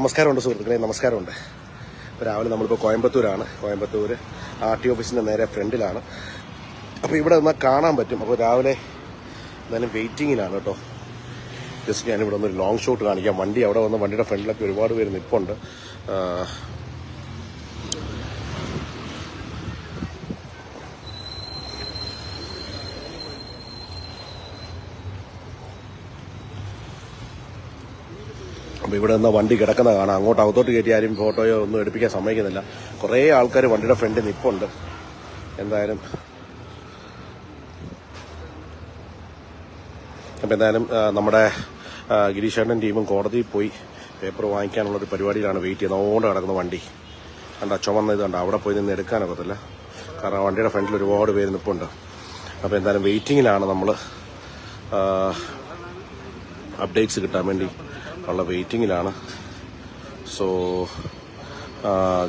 നമസ്കാരമുണ്ട് സുഹൃത്തുക്കളെ. നമസ്കാരമുണ്ട്. രാവിലെ നമ്മളിപ്പോൾ കോയമ്പത്തൂരാണ്. കോയമ്പത്തൂർ ആർ ടി ഓഫീസിന്റെ നേരെ ഫ്രണ്ടിലാണ്. അപ്പോൾ ഇവിടെ നിന്നാൽ കാണാൻ പറ്റും. അപ്പോൾ രാവിലെ എന്തായാലും വെയിറ്റിങ്ങിലാണ് കേട്ടോ. ജസ്റ്റ് ഞാനിവിടെ ഒന്ന് ലോങ് ഷോട്ട് കാണിക്കാം. വണ്ടി അവിടെ വന്ന് വണ്ടിയുടെ ഫ്രണ്ടിലൊക്കെ ഒരുപാട് പേര് നിൽപ്പുണ്ട് അപ്പോൾ ഇവിടെ നിന്ന് വണ്ടി കിടക്കുന്ന കാണാം. അങ്ങോട്ട് അകത്തോട്ട് കയറ്റി ആരും ഫോട്ടോയോ ഒന്നും എടുപ്പിക്കാൻ സമ്മതിക്കുന്നില്ല. കുറേ ആൾക്കാർ വണ്ടിയുടെ ഫ്രണ്ടിൽ നിൽപ്പുണ്ട് എന്തായാലും അപ്പം എന്തായാലും നമ്മുടെ ഗിരീഷേട്ടൻ ടീമും കോടതിയിൽ പോയി പേപ്പർ വാങ്ങിക്കാനുള്ള ഒരു പരിപാടിയിലാണ് വെയിറ്റ് ചെയ്യുന്നത്. അതുകൊണ്ട് കിടക്കുന്ന വണ്ടി. കണ്ട ചുമന്ന ഇത് കണ്ട അവിടെ പോയി നിന്ന് എടുക്കാനൊക്കത്തില്ല കാരണം വണ്ടിയുടെ ഫ്രണ്ടിൽ ഒരുപാട് പേര് നിൽപ്പുണ്ട് അപ്പോൾ എന്തായാലും വെയിറ്റിങ്ങിലാണ് നമ്മൾ അപ്ഡേറ്റ്സ് കിട്ടാൻ വേണ്ടി ഉള്ള വെയിറ്റിങ്ങിലാണ്. സോ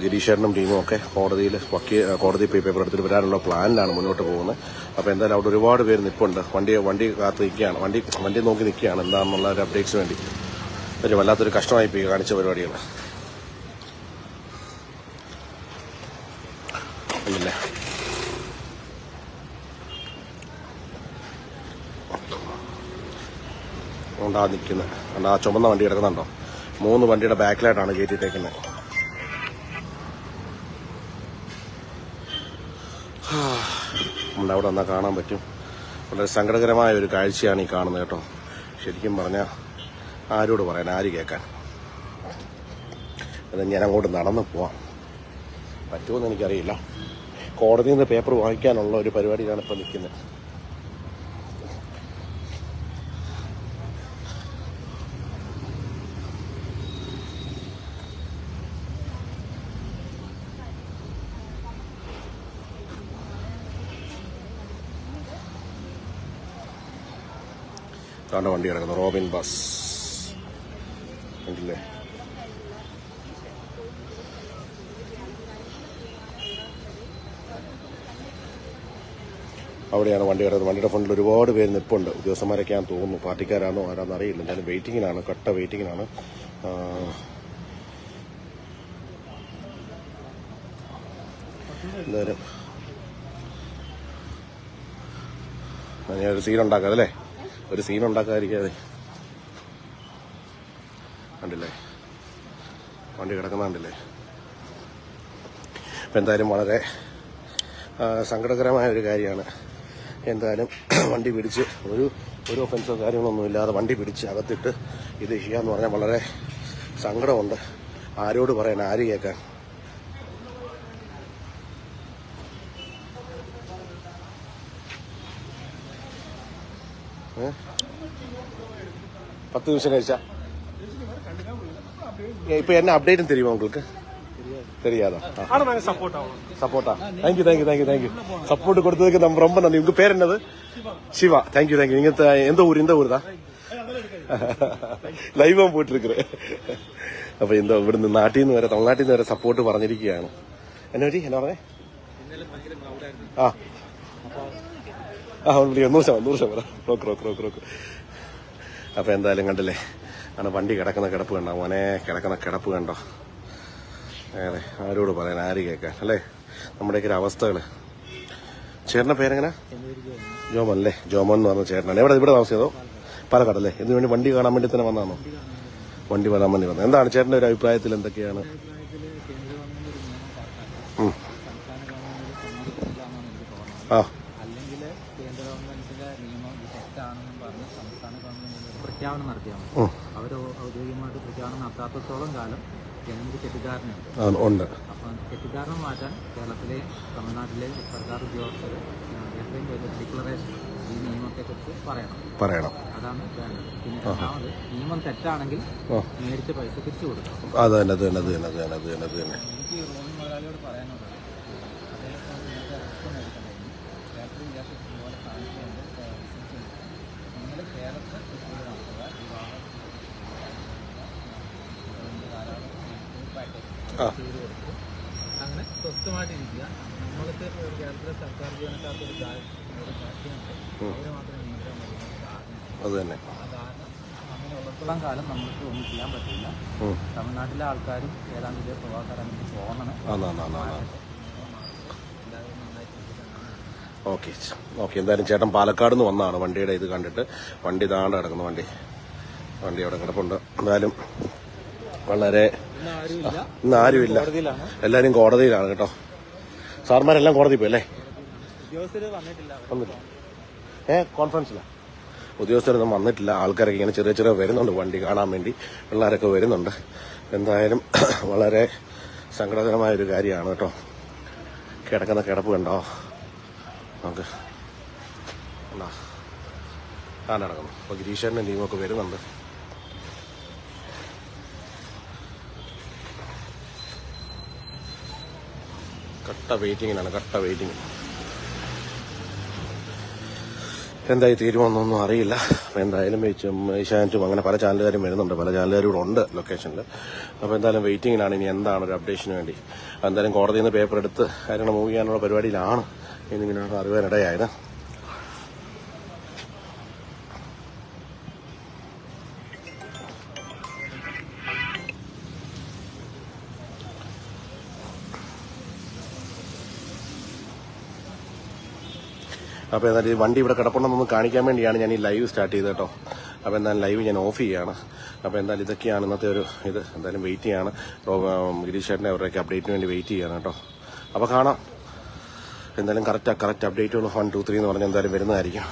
ഗിരീഷേട്ടനും ടീമും ഒക്കെ കോടതിയിൽ വക്കീ കോടതി പേപ്പർ എടുത്തിട്ട് വരാനുള്ള പ്ലാനിലാണ് മുന്നോട്ട് പോകുന്നത്. അപ്പോൾ എന്തായാലും അവിടെ ഒരുപാട് പേര് നിൽപ്പുണ്ട് വണ്ടി വണ്ടി കാത്ത് നിൽക്കുകയാണ്. വണ്ടി വണ്ടി നോക്കി നിൽക്കുകയാണ്. എന്താണെന്നുള്ള ഒരു അപ്ഡേറ്റ്സ് വേണ്ടി. ഒരു വല്ലാത്തൊരു കഷ്ടമായി പോയി കാണിച്ച പരിപാടികൾ അല്ലേ ഉണ്ടാ നിൽക്കുന്നത് കണ്ടോ ആ ചുമന്ന വണ്ടി കിടക്കുന്നുണ്ടോ? മൂന്ന് വണ്ടിയുടെ ബാക്കിലായിട്ടാണ് കയറ്റിട്ടേക്കുന്നത് നമ്മുടെ അവിടെ വന്നാൽ കാണാൻ പറ്റും. വളരെ സങ്കടകരമായ ഒരു കാഴ്ചയാണ് ഈ കാണുന്നത് കേട്ടോ. ശരിക്കും പറഞ്ഞാൽ ആരോട് പറയാൻ ആര് കേൾക്കാൻ? അത് ഞാൻ അങ്ങോട്ട് നടന്ന് പോവാം. പറ്റുമെന്ന് എനിക്കറിയില്ല. കോടതിയിൽ നിന്ന് പേപ്പർ വാങ്ങിക്കാനുള്ള ഒരു പരിപാടിയിലാണ് ഇപ്പോൾ നിൽക്കുന്നത് താണ്ട വണ്ടി കിടക്കുന്നു റോബിൻ ബസ്. ഉണ്ടല്ലേ അവിടെയാണ് വണ്ടി കിടക്കുന്നത് വണ്ടിയുടെ ഫ്രണ്ടിൽ ഒരുപാട് പേര് നിൽപ്പുണ്ട് ഞാൻ തോന്നുന്നു. പാർട്ടിക്കാരാണോ ആരാന്ന് അറിയില്ല. എന്തായാലും വെയിറ്റിങ്ങിനാണ് കട്ട വെയിറ്റിങ്ങിനാണ് എന്തായാലും. ഞാനൊരു ഉണ്ടാക്കാം അല്ലേ? ഒരു സീൻ ഉണ്ടാക്കാതിരിക്കാതെ. കണ്ടില്ലേ? വണ്ടി കിടക്കുന്ന കണ്ടില്ലേ? അപ്പം എന്തായാലും വളരെ സങ്കടകരമായ ഒരു കാര്യമാണ്. എന്തായാലും വണ്ടി പിടിച്ച് ഒരു ഒരു ഒഫൻസോ കാര്യങ്ങളൊന്നും ഇല്ലാതെ വണ്ടി പിടിച്ച് അകത്തിട്ട് ഇത് ചെയ്യാന്ന് പറഞ്ഞാൽ വളരെ സങ്കടമുണ്ട്. ആരോട് പറയാൻ ആര് കേൾക്കാൻ? ഏ? പത്ത് നിമിഷം കഴിച്ചാ இப்போ என்ன அப்டேட்னு தெரியுமா உங்களுக்கு தெரியாதா ஆனா நாங்க சப்போர்ட் ஆகணும் சப்போர்ட்டா thank you thank you thank you thank you support கொடுத்ததுக்கு நம்ம ரொம்ப நன்றி உங்க பேர் என்னது சிவா தேங்க்யூ தேங்க்யூ நீங்க த- எந்த ஊர் இந்த ஊர் தான் ലൈവാൻ പോയിട്ടിരിക്കുന്നത് അപ്പൊ എന്താ ഇവിടുന്ന് നാട്ടിൽ നിന്ന് വരെ തമിഴ്നാട്ടിൽ നിന്ന് വരെ സപ്പോർട്ട് പറഞ്ഞിരിക്കുകയാണ് എന്നെ പറ്റി എന്നാ പറഞ്ഞേ ആ ആ വിളി നൂറ് ശതമാനം നൂറ് ശതമാനം. Rock rock rock rock. അപ്പോൾ എന്തായാലും കണ്ടില്ലേ ആണ് വണ്ടി കിടക്കുന്ന കിടപ്പ് കണ്ടോ? മോനെ കിടക്കുന്ന കിടപ്പ് കണ്ടോ? അതെ ആരോട് പറയാൻ ആര് കേൾക്കാൻ അല്ലേ? നമ്മുടെയൊക്കെ ഒരു അവസ്ഥകൾ ചേട്ടന്റെ പേരെങ്ങനെ? ജോമൻ അല്ലേ? ജോമൻ എന്ന് പറഞ്ഞ ചേട്ടനാണ്. എവിടെ ഇവിടെ താമസിച്ചതോ? പാലക്കാട് അല്ലേ? ഇതിനു വേണ്ടി വണ്ടി കാണാൻ വേണ്ടി തന്നെ വന്നാണോ വണ്ടി വരാൻ വേണ്ടി വന്നത്. എന്താണ് ചേട്ടന്റെ ഒരു അഭിപ്രായത്തിൽ എന്തൊക്കെയാണ്? ആ അല്ലെങ്കിൽ കേന്ദ്ര ഗവൺമെന്റിന്റെ നിയമം ഇത് തെറ്റാണെന്നും പറഞ്ഞ് സംസ്ഥാന ഗവൺമെന്റിന് പ്രഖ്യാപനം നടത്തിയാണ്. അവർ ഔദ്യോഗികമായിട്ട് പ്രഖ്യാപനം നടത്താത്തത്തോളം കാലം ജനങ്ങൾക്ക് തെറ്റിദ്ധാരണയുണ്ട്. അപ്പം തെറ്റിദ്ധാരണ മാറ്റാൻ കേരളത്തിലെ തമിഴ്നാട്ടിലെ സർക്കാർ ഉദ്യോഗസ്ഥർ എത്രയും വലിയ ഡിക്ലറേഷൻ ഈ നിയമത്തെക്കുറിച്ച് പറയണം. പറയണം. അതാണ് വേണ്ടത്. പിന്നെ രണ്ടാമത് നിയമം തെറ്റാണെങ്കിൽ. മേടിച്ച പൈസ തിരിച്ചു കൊടുക്കണം. അത് തന്നെ അത് തന്നെ അത് തന്നെ അത് തന്നെ അത് തന്നെ. അത് എനിക്ക് റോബിൻ മുതലാളിയോട് പറയാനുള്ളത് അങ്ങനെ സ്വസ്ഥമായിട്ടിരിക്കുക. നമ്മൾക്ക് കേരളത്തിലെ സർക്കാർ ജീവനക്കാർക്ക് ഒരു ജാ- ഒരു ജാതിയുണ്ട് അവരെ മാത്രം നിയന്ത്രണം മതി എന്നുള്ള ധാരണ അത് ആ ധാരണ അങ്ങനെയുള്ള ഇത്രത്തോളം കാലം നമുക്ക് ഒന്നും ചെയ്യാൻ പറ്റില്ല. തമിഴ്നാട്ടിലെ ആൾക്കാരും ഏതാണ്ട് ഇതേ പ്രവാഹക്കാരാണ് എനിക്ക് തോന്നണം. ഓക്കെ ഓക്കെ എന്തായാലും ചേട്ടൻ പാലക്കാട് നിന്ന് വന്നാണ് വണ്ടിയുടെ ഇത് കണ്ടിട്ട്. വണ്ടി താണ്ട് കിടക്കുന്നു വണ്ടി. വണ്ടി അവിടെ കിടപ്പുണ്ട്. എന്തായാലും വളരെ ഇന്ന് ആരുമില്ല. എല്ലാരും കോടതിയിലാണ്. കേട്ടോ. സാർമാരെല്ലാം കോടതി പോയി അല്ലേ? വന്നില്ല. ഏ കോൺഫറൻസിലാ ഉദ്യോഗസ്ഥരൊന്നും വന്നിട്ടില്ല. ആൾക്കാരൊക്കെ ഇങ്ങനെ ചെറിയ ചെറിയ വരുന്നുണ്ട്. വണ്ടി കാണാൻ വേണ്ടി പിള്ളേരൊക്കെ വരുന്നുണ്ട്. എന്തായാലും വളരെ സങ്കടകരമായ ഒരു കാര്യമാണ് കേട്ടോ. കിടക്കുന്ന കിടപ്പ് കണ്ടോ? നമുക്ക് ആ നടക്കുന്നു. അപ്പോൾ ഗിരീഷേട്ടനും ടീമൊക്കെ വരുന്നുണ്ട്. കട്ട വെയിറ്റിങ്ങിനാണ് കട്ട വെയിറ്റിംഗ് എന്തായി തീരുമാനമൊന്നും അറിയില്ല. എന്തായാലും ഏഷ്യാനെറ്റും അങ്ങനെ പല ചാനലുകാരും വരുന്നുണ്ട് പല ചാനലുകാരും ഇവിടെ ഉണ്ട് ലൊക്കേഷനിൽ അപ്പോൾ എന്തായാലും വെയിറ്റിങ്ങിലാണ് ഇനി എന്താണ് ഒരു അപ്ഡേഷന് വേണ്ടി. എന്തായാലും കോടതിയിൽ നിന്ന് പേപ്പർ എടുത്ത് കാര്യങ്ങൾ മൂവ് ചെയ്യാനുള്ള പരിപാടിയിലാണ് എന്നിങ്ങനെയാണ് അറിയാനിടയായത് അപ്പോൾ എന്തായാലും വണ്ടി ഇവിടെ കിടപ്പുണ്ടെന്നൊന്ന് കാണിക്കാൻ വേണ്ടിയാണ് ഞാൻ ഈ ലൈവ് സ്റ്റാർട്ട് ചെയ്തത് കേട്ടോ. അപ്പോൾ എന്തായാലും ലൈവ് ഞാൻ ഓഫ് ചെയ്യാണ്. അപ്പോൾ എന്തായാലും ഇതൊക്കെയാണ് ഇന്നത്തെ ഒരു ഇത്. എന്തായാലും വെയിറ്റ് ചെയ്യാണ്. ഗിരീഷ് ചേട്ടന്റെ അവരുടെയൊക്കെ അപ്ഡേറ്റിന് വേണ്ടി വെയിറ്റ് ചെയ്യാണ് കേട്ടോ. അപ്പോൾ കാണാം. എന്തായാലും കറക്റ്റ് കറക്റ്റ് അപ്ഡേറ്റുകൾ വൺ ടു ത്രീ എന്ന് പറഞ്ഞാൽ എന്തായാലും വരുന്നതായിരിക്കും.